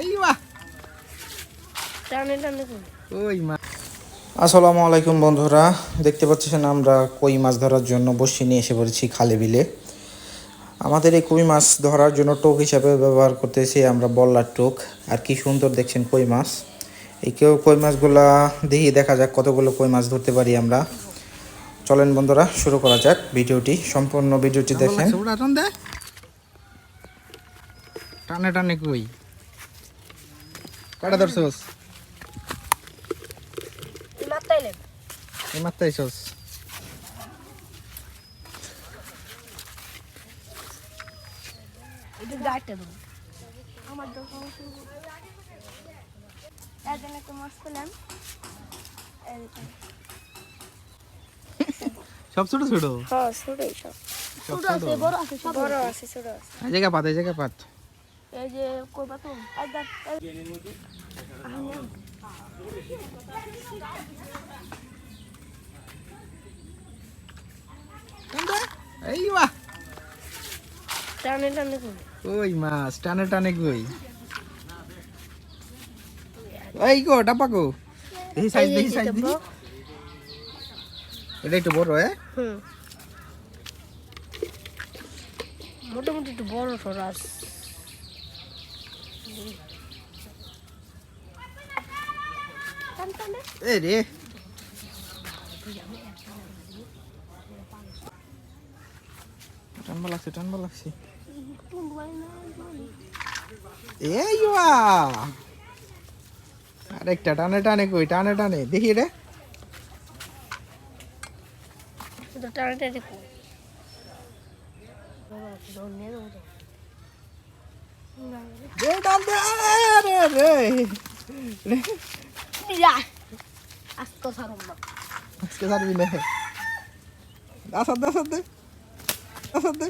এই বাহ টানে টানে ওই মা। আসসালামু আলাইকুম বন্ধুরা দেখতে পাচ্ছেন আমরা কই মাছ ধরার জন্য বসি নিয়ে এসে পড়েছি খালে বিলে। আমাদের এই কই মাছ ধরার জন্য টোক হিসাবে ব্যবহার করতেছি আমরা বল্লার টোক। আর কি সুন্দর দেখছেন কই মাছ। এই কেউ কই মাছগুলা দেখি দেখা যাক কতগুলো কই মাছ ধরতে পারি আমরা। চলেন বন্ধুরা শুরু করা যাক ভিডিওটি সম্পূর্ণ ভিডিওটি দেখেন। টানে টানে কই? কাটা ধরছস মাত্রাইলে এই আমার দোকান মাছ পেলাম। সব ছোট ছোট? হ্যাঁ ছোটই সব। সব ছোট? ছোট আছে বড় আছে সব বড় আছে। ছোট আছে। এই জায়গা পাত এই জায়গা পাত। এই যে করবা তো এই- আম। টান টানে ওই মাছ টানে টানে কই? এই গো ডাপা গো এই সাইজ দেখি সাইজ দেখি এটা একটু বড় হ্যাঁ? হুম। মোটামুটি একটু বড় সড় আছে টান টানে এ রে টানবা লাগছে টানবা লাগছে এই ওয়া আরেকটা টানে টানে কই টানে টানে দেখি রে শুধু টানে টানে করে ধন্যে দেবো তো দে রে যা আস্ত সারম আজকে ছাড়বি না আসাদ দে আসাদ দে আসাদ দে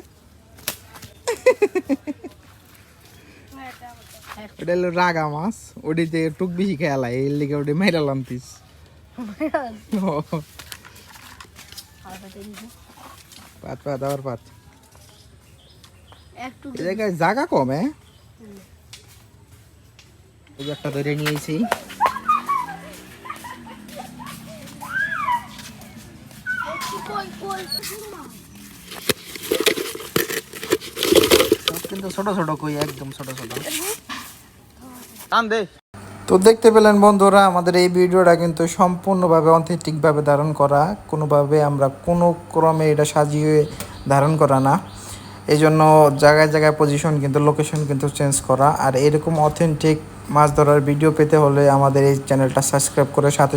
ওটা হলো রাগা মাছ ওটিতে টুক বেশি খেয়ালা এর লিগে ওটি মেরা লামতিস পাত পাত আবার পাত জায়গায় জায়গা কম হ্যাঁ এই একটা ধরে নিয়েছি। তো দেখতে পেলেন বন্ধুরা, আমাদের এই ভিডিওটা কিন্তু সম্পূর্ণভাবে অথেন্টিকভাবে ধারণ করা। কোনোভাবে আমরা কোনো ক্রমে এটা সাজিয়ে ধারণ করা না। এই জন্য জায়গায় জায়গায় পজিশন কিন্তু লোকেশন কিন্তু চেঞ্জ করা। আর এরকম অথেন্টিক মাছ ধরার ভিডিও পেতে হলে আমাদের এই চ্যানেলটা সাবস্ক্রাইব করে সাথে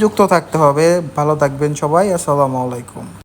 যুক্ত থাকতে হবে। ভালো থাকবেন সবাই, আসসালামু আলাইকুম।